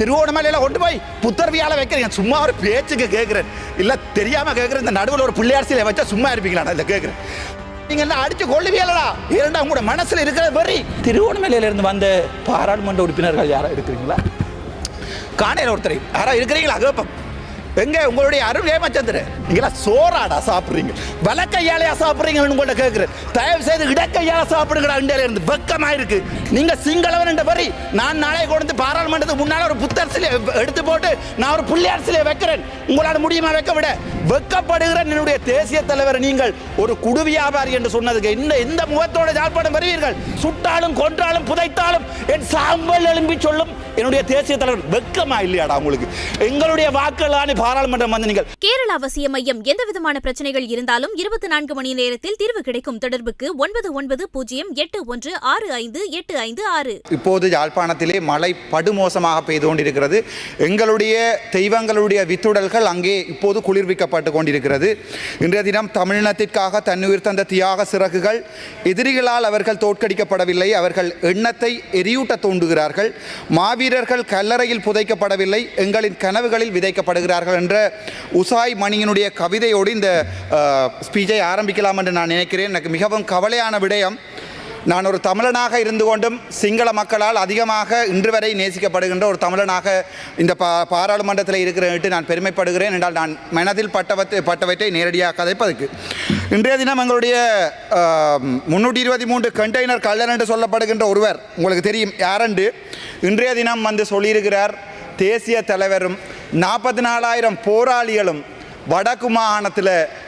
திருவோணமலையில் கொண்டு போய் புத்தர்வியால் வைக்கிறீங்க. சும்மா ஒரு பேச்சுக்கு கேட்குறேன் இல்லை தெரியாமல் கேட்குறேன் இந்த நடுவில் ஒரு பிள்ளையாரசியில் சிலை வச்சா சும்மா இருப்பீங்களா? இதை கேட்குறேன் நீங்கள் எல்லாம் அடித்து கொள்ளுவியலடா இரண்டா உங்களோட மனசில் இருக்கிற வரி திருவோணமலையிலேருந்து வந்த பாராளுமன்ற உறுப்பினர்கள் யாராவது இருக்கிறீங்களா? காணையில் ஒருத்தர். யாராவது இருக்கிறீங்களா? கேப்பம். எங்க? உங்களுடைய அருள் ஏமாச்சந்திர. நீங்களா சோறாடா சாப்பிடுறீங்க. வலக்கையாலையா சாப்பிட்றீங்கன்னு உங்கள்ட்ட கேட்குறேன். தயவு செய்து இடக்கையால சாப்பிடுங்கடா இந்தியால இருந்து. வெக்கமா இருக்கு நீங்க சிங்களவன் என்ற வரி நான் நாளை கொண்டு பாராளுமன்றத்துக்கு முன்னால ஒரு புத்தர் சிலை எடுத்து போட்டு நான் ஒரு புள்ளியார் சிலையை வைக்கிறேன். உங்களால் முடியுமா வைக்க விட? வெக்கப்படுகிற என்னுடைய தேசிய தலைவர் நீங்கள் ஒரு குடு வியாபாரி என்று சொன்னதுக்கு இந்த எந்த முகத்தோட யாழ்ப்பாணம் வருவீர்கள்? சுட்டாலும் கொன்றாலும் புதைத்தாலும் என் சாம்பல் எழும்பி சொல்லும் என்னுடைய தேசிய தலைவர். வெக்கமா இல்லையாடா உங்களுக்கு? எங்களுடைய வாக்குகளான பாராளுமன்றம் வந்து நீங்கள் கேரள அவசிய மையம் எந்த விதமான பிரச்சனைகள் இருந்தாலும் இருபத்தி நான்கு மணி நேரத்தில் தீர்வு கிடைக்கும் தொடர்புக்கு ஒன்பது ஒன்பது பூஜ்ஜியம் எட்டு ஒன்று ஆறு ஐந்து எட்டு ஐந்து ஆறு. இப்போது யாழ்ப்பாணத்திலே மழை படுமோசமாக பெய்து கொண்டிருக்கிறது. எங்களுடைய தெய்வங்களுடைய வித்துடல்கள் அங்கே இப்போது குளிர்விக்கப்பட்டு கொண்டிருக்கிறது. இன்றைய தினம் தமிழினத்திற்காக தன்னுயிர் தந்த தியாக சிறகுகள் எதிரிகளால் அவர்கள் தோற்கடிக்கப்படவில்லை. அவர்கள் எண்ணத்தை எரியூட்ட தூண்டுகிறார்கள். மாவீரர்கள் கல்லறையில் புதைக்கப்படவில்லை. எங்களின் கனவுகளில் விதைக்கப்படுகிறார்கள். என்ற உசாய் மணியினுடைய கவிதையோடு இந்த ஸ்பீச்சை ஆரம்பிக்கலாம் என்று நான் நினைக்கிறேன். எனக்கு மிகவும் கவலையான விடயம் நான் ஒரு தமிழனாக இருந்து கொண்டும் சிங்கள மக்களால் அதிகமாக இன்று வரை நேசிக்கப்படுகின்ற ஒரு தமிழனாக இந்த பா பாராளுமன்றத்தில் இருக்கிறேன் நான் பெருமைப்படுகிறேன் என்றால் நான் மனதில் பட்டவற்றை பட்டவற்றை நேரடியாக கதைப்பதற்கு. இன்றைய தினம் எங்களுடைய முன்னூற்றி இருபத்தி மூன்று கண்டெய்னர் கள்ளன் என்று சொல்லப்படுகின்ற ஒருவர் உங்களுக்கு தெரியும் யாரென்று இன்றைய தினம் வந்து சொல்லியிருக்கிறார் தேசிய தலைவரும் நாற்பத்தி நாலாயிரம் போராளிகளும் வடக்கு மாகாணத்தில்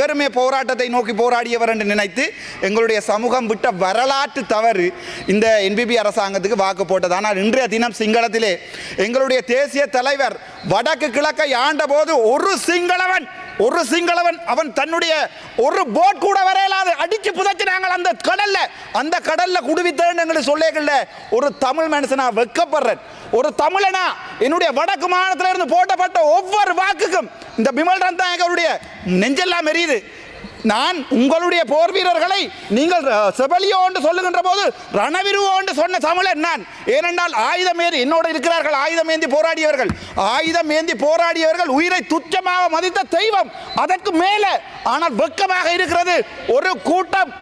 இவருமே போராட்டத்தை நோக்கி போராடியவர் என்று நினைத்து எங்களுடைய சமூகம் விட்ட வரலாற்று தவறு இந்த என்பிபி அரசாங்கத்துக்கு வாக்கு போட்டது. ஆனால் இன்றைய தினம் சிங்களத்திலே எங்களுடைய தேசிய தலைவர் வடக்கு கிழக்கை ஆண்டபோது ஒரு சிங்களவன் ஒரு சிங்களவன் அவன் தன்னுடைய ஒரு போட் கூட வரையலாது. அடிச்சு புதைச்சினாங்க அந்த கடல்ல. அந்த கடல்ல குடுவித்தேன்னு எங்களுக்கு சொல்லேகல்ல ஒரு தமிழ் மனுஷனா வெக்கப்படுறேன். ஒரு தமிழனா என்னுடைய வடக்கு மாநிலத்திலிருந்து போட்டப்பட்ட ஒவ்வொரு வாக்குக்கும் இந்த பிமல் ரந்தாயகருடைய நெஞ்செல்லாம் எரியுது. நான் உங்களுடைய போர் வீரர்களை நீங்கள் செபலியோ என்று சொல்லுகின்ற போது ரணவிருவோ என்று சொன்ன தமிழன் நான். ஏனென்றால் ஆயுதம் ஏந்தி என்னோட இருக்கிறார்கள் ஆயுதம் ஏந்தி போராடியவர்கள். ஆயுதம் ஏந்தி போராடியவர்கள் உயிரை துச்சமாக மதித்த தெய்வம். அதற்கு மேலே ஆனால் வெக்கமாக இருக்கிறது ஒரு கூட்டம்.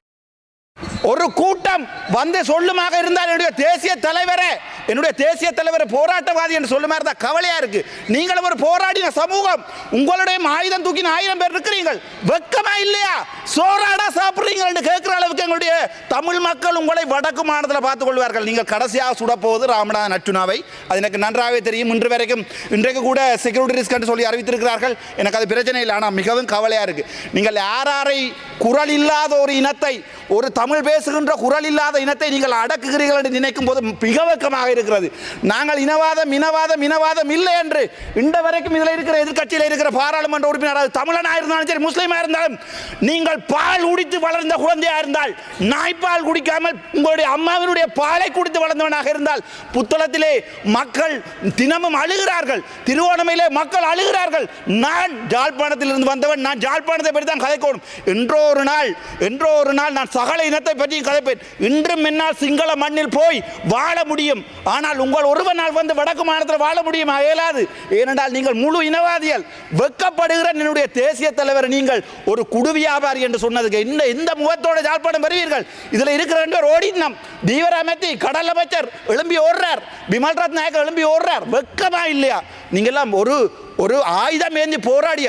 ஒரு கூட்டம் வந்து சொல்லுமாக இருந்தால் என்னுடைய தேசிய தலைவரே என்னுடைய தேசிய தலைவர் போராட்டவாதி என்று சொல்லுமா இருந்தால் கவலையா இருக்கு. நீங்களும் ஒரு போராடின சமூகம் உங்களுடைய ஆயுதம் தூக்கின ஆயிரம் பேர் இருக்கிறீர்கள். வெக்கமா இல்லையா? சோறாடா சாப்பிடுறீங்க என்று கேட்கிற அளவுக்கு எங்களுடைய தமிழ் மக்கள் உங்களை வடக்கு மாநிலத்தில் பார்த்துக் கொள்வார்கள். நீங்கள் கடைசியாக சுடப்போவது ராமநாதன் அர்ஜுனாவை அது எனக்கு நன்றாகவே தெரியும். இன்று வரைக்கும் இன்றைக்கு கூட செக்யூரிட்டி ரிஸ்க் என்று சொல்லி அறிவித்திருக்கிறார்கள். எனக்கு அது பிரச்சனை இல்லை. ஆனால் மிகவும் கவலையா இருக்கு. நீங்கள் யாராரை குரல் இல்லாத ஒரு இனத்தை ஒரு தமிழ் பேசுகின்ற குரல் இல்லாத இனத்தை நீங்கள் அடக்குகிறீர்கள் என்று நினைக்கும் போது மிக வெக்கமாக இருக்கிறது. நாங்கள் இனவாதம் இனவாதம் இனவாதம் இல்லை என்று இந்த வரைக்கும் இதில் இருக்கிற எதிர்கட்சியில் இருக்கிற பாராளுமன்ற உறுப்பினர் அது தமிழனாக இருந்தாலும் சரி முஸ்லீமாக இருந்தாலும் நீங்கள் பால் குடித்து வளர்ந்த குழந்தையாக இருந்தால் நாய்ப்பால் குடிக்காமல் உங்களுடைய அம்மாவினுடைய பாலை குடித்து வளர்ந்தவனாக இருந்தால் புத்தளத்திலே மக்கள் தினமும் அழுகிறார்கள். திருவோணமையிலே மக்கள் அழுகிறார்கள். நான் ஜாழ்ப்பாணத்தில் இருந்து வந்தவன் நான் ஜாழ்ப்பாணத்தை பற்றி தான் கதைக்கணும் என்றோ ஒரு நாள் என்றோ ஒரு நாள் நான் சகல இனத்தை பற்றியும் கதைப்பேன். இன்றும் என்னால் சிங்கள மண்ணில் போய் வாழ முடியும். ஆனால் உங்கள் ஒருவனால் வந்து வடக்கு மாநிலத்தில் வாழ முடியும்? இயலாது. ஏனென்றால் நீங்கள் முழு இனவாதிகள். வெக்கப்படுகிற என்னுடைய தேசிய தலைவர் நீங்கள் ஒரு குடு வியாபாரி என்று சொன்னதுக்கு இந்த இந்த முகத்தோட ஜாழ்ப்பாணம் பெறுவீர்கள் இதில் இருக்கிற ரெண்டு பேர் ஓடினம் தீவிர அமைத்தி கடல் அமைச்சர் எழும்பி ஓடுறார். பிமல் ரத் நாயக்கர் எழும்பி ஓடுறார். வெக்கமா இல்லையா? நீங்கள்லாம் ஒரு ஒரு ஆயுதம் ஏந்தி போராடிய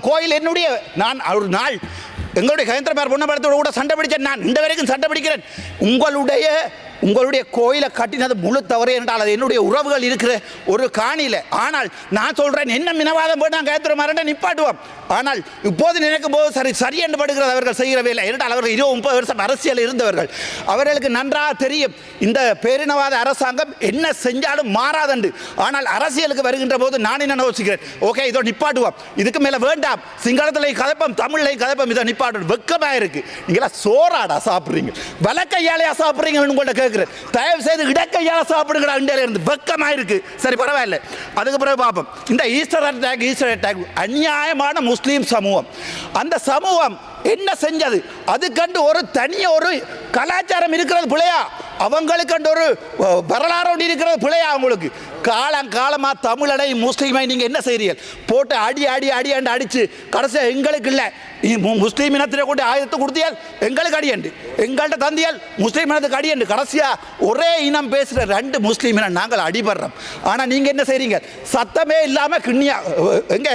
கோயில் என்னுடைய நான் ஒரு நாள் எங்களுடைய கஜேந்திரமார் பொன்னம்பலத்தோட கூட சண்டை பிடிச்சேன் நான் இந்த வரைக்கும் சண்டை பிடிக்கிறேன். உங்களுடைய உங்களுடைய கோயிலை கட்டினது முழு தவறு என்றால் அது என்னுடைய உறவுகள் இருக்கிற ஒரு காணியில். ஆனால் நான் சொல்கிறேன் என்ன மினவாதம் போய் நான் கேத்துற மாதிரி நிப்பாட்டுவோம். ஆனால் இப்போது நினைக்கும் போது சரி சரி என்று படுகிறது அவர்கள் செய்கிற வேலை என்றால் அவர்கள் இருபது முப்பது வருஷம் அரசியல் இருந்தவர்கள். அவர்களுக்கு நன்றாக தெரியும் இந்த பேரினவாத அரசாங்கம் என்ன செஞ்சாலும் மாறாதண்டு. ஆனால் அரசியலுக்கு வருகின்ற போது நான் என்ன யோசிக்கிறேன்? ஓகே இதோ நிப்பாட்டுவோம். இதுக்கு மேலே வேண்டாம். சிங்களத்திலையும் கதப்பம் தமிழில் கதப்பம் இதை நிப்பாட்டு வெக்கமாக இருக்குது நீங்களா சோறாடா சாப்பிட்றீங்க. வலக்கையாலையா சாப்பிட்றீங்கன்னு உங்கள்கிட்ட கேட்குறேன் தயவு செய்து இடக்கையால் சாப்பிடுகிற இந்தியால இருந்து. வெக்கமாக இருக்கு சரி பரவாயில்ல. அதுக்கு பிறகு பார்ப்போம். இந்த ஈஸ்டர் அட்டாக் ஈஸ்டர் அட்டாக் அநியாயமான முஸ்லீம் சமூகம். அந்த சமூகம் என்ன செஞ்சது? அதுக்கண்டு ஒரு தனிய ஒரு கலாச்சாரம் இருக்கிறது பிள்ளையா அவங்களுக்கு அந்த ஒரு வரலாறு ஒன்று இருக்கிறது பிள்ளையா அவங்களுக்கு. காலம் காலமாக தமிழனை முஸ்லீமை நீங்கள் என்ன செய்கிறீர்கள் போட்டு அடி அடி அடி அண்டு அடித்து கடைசியாக எங்களுக்கு இல்லை. முஸ்லீம் இனத்திலே கொண்டு ஆயுதத்தை கொடுத்தியால் எங்களுக்கு அடியண்டு எங்கள்கிட்ட தந்தியால் முஸ்லீம் இனத்துக்கு அடியண்டு கடைசியாக ஒரே இனம் பேசுகிற ரெண்டு முஸ்லீம் இனம் நாங்கள் அடிபடுறோம். ஆனால் நீங்கள் என்ன செய்கிறீங்க சத்தமே இல்லாமல் கிண்ணியா எங்கே?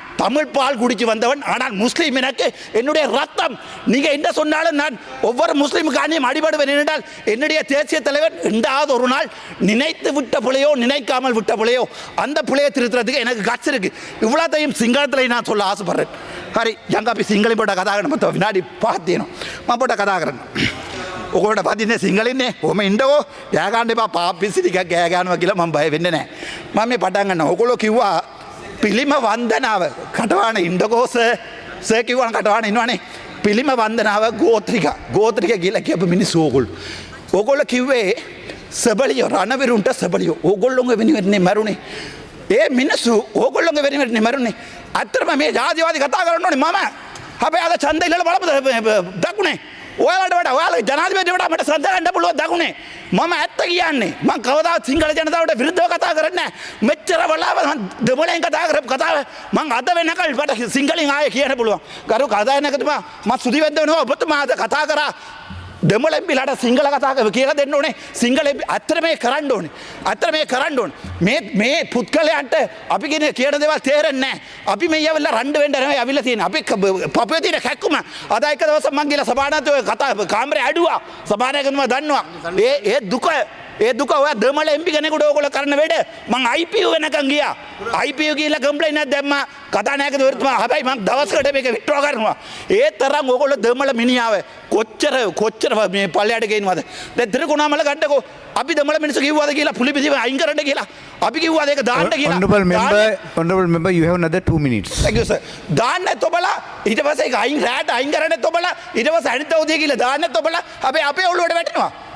தமிழ் பால் குடிச்சு வந்தவன் ஆனால் முஸ்லீம் எனக்கு என்னுடைய ரத்தம் நீங்க என்ன சொன்னாலும் நான் ஒவ்வொரு முஸ்லீமுக்காண்டியும் அடிபடுவேன் என்றால் என்னுடைய தேசிய தலைவர் ரெண்டாவது ஒரு நாள் நினைத்து விட்ட பிள்ளையோ நினைக்காமல் விட்ட பிள்ளையோ அந்த பிள்ளையை திருத்துறதுக்கு எனக்கு கட்சி இருக்கு இவ்வளோத்தையும் சிங்களத்தில் நான் சொல்ல ஆசைப்படுறேன் ஹரி ஜங்காப்பி சிங்களி போட்ட கதாகரன் மற்ற வினாடி பார்த்தேனோ மா போட்ட கதாகரன் ඔකොට පතින්නේ සිංහලින්නේ හොම ඉන්ඩකෝ යෑගන්න එපා පාපිසිටික ගෑගානුව කියලා මම බය වෙන්න නෑ මම මේ පටන්ගන්න ඔකොලො කිව්වා පිළිම වන්දනාව කටවාන ඉන්ඩකෝස සකිවන් කටවාන ඉන්නවානේ පිළිම වන්දනාව ගෝත්‍රික ගෝත්‍රික කියල කියප මිනි සෝකුල් ඕකොල්ල කිව්වේ සබලියෝ රණවිරුන්ට සබලියෝ ඕගොල්ලොඟ වෙනිවෙන්නේ මැරුණේ ඒ මිනිස්සු ඕගොල්ලොඟ වෙනිවෙන්නේ මැරුණේ අත්තරම මේ ජාතිවාදි කතා කරන්නනේ මම අපේ අද චන්ද ඉල්ල බලපද දකුණේ ඔයාලට වඩා ඔයාලා ජනාධිපතිට වඩා මට ශ්‍රද්ධා ගන්න පුළුවන් දකුණේ. මම ඇත්ත කියන්නේ මම කවදාවත් සිංහල ජනතාවට විරුද්ධව කතා කරන්නේ නැහැ. මෙච්චර වෙලාව මම දෙමළෙන් කතා කරපු කතාව මම අද වෙනකල් මට සිංහලෙන් ආයේ කියන්න පුළුවන්. කරු කතායනකතුමා මම සුදිවෙද්ද වෙනවා. ඔබතුමා අද කතා කරා. දෙමළ පිලට සිංහල කතා කියලා දෙන්න ඕනේ සිංහල අත්තර මේ කරන්න ඕනේ අත්තර මේ කරන්න ඕන මේ මේ පුද්ගලයන්ට අපි ගෙන කියන දෙවල් තේරෙන්නේ අපි මේ ඇවිල්ල රණ්ඩ වෙන්ඩ ඇවිල්ල තියෙන අපි පපය තින හැක්කුම අදයික දවස මංගේල සභානතව කතා කාමර ඇඩුවා සභානයකතුම දන්නවා ඒ ඒ දුක ඒ දුක ඔය දෙමළ එම්පි කෙනෙකුට ඕගොල්ල කරන වැඩ මං IPU වෙනකන් ගියා IPU කියලා කම්ප්ලයින්ට් එකක් දැම්මා කතානායක දවතුමා හැබැයි මං දවස්කට මේක විත්ඩ්‍රෝ කරනවා ඒ තරම් ඕගොල්ලෝ දෙමළ මිනිහාව කොච්චර කොච්චර මේ පල්ලයට ගේනවද දැන් ත්‍රිකුණාමල ගන්නකෝ අපි දෙමළ මිනිස්සු කිව්වද කියලා පුලි පිළිම අයින් කරන්න කියලා අපි කිව්වාද ඒක දාන්න කියලා Honorable member, දාන්න- honorable member, you have another two minutes. Thank you, sir. දාන්න තොබලා ඊට පස්සේ ඒක අයින් රැට අයින් කරන්න තොබලා ඊට පස්සේ අනිත් උදේ කියලා දාන්න තොබලා අපි අපේ ඔළුවට වැටෙනවා.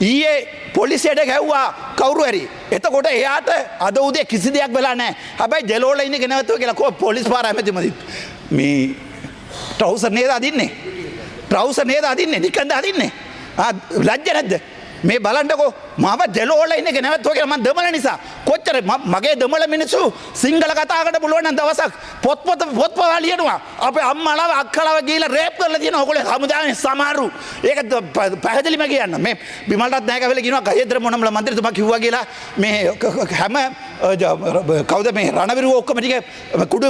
ඊයේ පොලිසියට ගැව්වා කවුරු හරි. එතකොට එයාට අද උදේ කිසි දෙයක් වෙලා නැහැ. හැබැයි ජෙලෝල ඉන්නේ ගෙනවතුව කියලා කෝ පොලිස් පාර ඇමතිමදිත්. මේ ට්‍රවුසර් නේද අදින්නේ? ට්‍රවුසර් නේද අදින්නේ? නිකන්ද අදින්නේ? ආ ලැජ්ජ නැද්ද? මේ බලන්නකෝ මව ජෙලෝල ඉන්න නැවත් ෝක ම දෙමල නිසා. කොච්චර මගේ දෙමල මිනිසු සිංහල කතාකට පුළුවන දවසක් පොත්පොත පොත්පවා ලියනවා. අප අම්මලාව අක්කලව ගීල රේප් කරල තියෙන හොකොල හමුදාව සමාරු ඒක පැහදිලිම කියන්න. මේ බිමට දැකවල ගෙන ගයදර මොනම මන්ත්‍රතුම කිව කියලා මේ හැම කවද මේ රණවිරු ඔක්කමටික කුඩු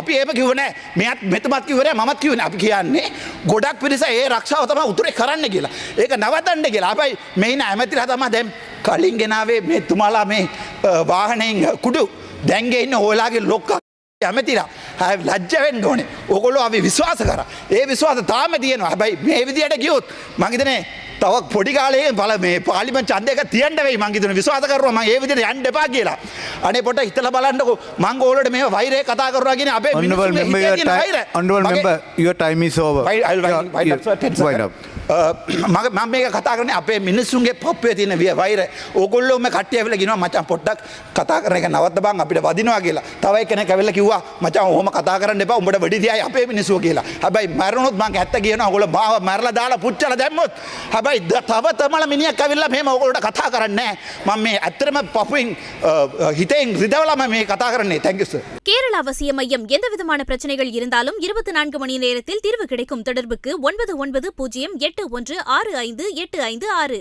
අපි ඒම කිවනෑ මෙත් මෙතමත් කිවර මත් කිවන අපි කියන්නේ ගොඩක් පිරිස ඒ රක්ෂාවතම උතුරේ කරන්න කියලා. ඒක නවතන්න කියලා. අපයි මෙයින ඇමතිර තමා දැම් කලින් ගෙනාවේ මේ තුමාලා මේ වාහනයෙන් කුඩු දැන්ගේ ඉන්න හෝලාගේ ලොක්කා ඇමතිලා. හැ ලජ්ජවෙන් ඕනේ. ඔකොලො අපි විශ්වාස කර. ඒ විශ්වාස තාම තියනවා. හැබයි මේ විදියට ගියොත් මගතනේ තවක් පොඩිකාලේ පල මේ පාලිම චන්දක තියන්ටවෙයි මංගේතන විශවාස කරම ඒ විදිට යන්ඩ පා කියලා. අනේ පොට හිතල බලන්නක. මංග ඕලට මේ වෛරය කතා කරගෙන අපේ මිනිවල් ටයිම සෝව හිතේ your තියෙන වෛරය. time, honorable මගේ- member, your time is over. Wait, I'll wind- Yeah, wind up, yeah, sir, 10 wind second. up. මග මම මේක කතා කරන්නේ අපේ මිනිස්සුන්ගේ පොප්පේ තියෙන විය වෛර ඕගොල්ලෝම කට්ටිය ඇවිල්ලා කියනවා මචං පොඩ්ඩක් කතා කරන එක නවත්ත බං අපිට වදිනවා කියලා. තව එක්කෙනෙක් ඇවිල්ලා කිව්වා මචං ඔහොම කතා කරන්න එපා උඹට වෙඩි තියයි අපේ මිනිස්සුෝ කියලා. හැබැයි මැරුණොත් මං ඇත්ත කියනවා ඔයගොල්ලෝ මාව මැරලා දාලා පුච්චලා දැම්මොත් හැබැයි ද- තව තමල මිනිහෙක් ඇවිල්ලා මෙහෙම ඔයගොල්ලෝට කතා කරන්නේ නැහැ. මම මේ ඇත්තටම පපුවෙන් හිතෙන් රිදවලා මම මේ කතා කරන්නේ. thank you sir. கேரள அவசிய மையம் எந்தவிதமான பிரச்சனைகள் இருந்தாலும் இருபத்தி நான்கு மணி நேரத்தில் தீர்வு கிடைக்கும் தொடர்புக்கு ஒன்பது ஒன்பது பூஜ்ஜியம் எட்டு ஒன்று ஆறு ஐந்து எட்டு ஐந்து ஆறு.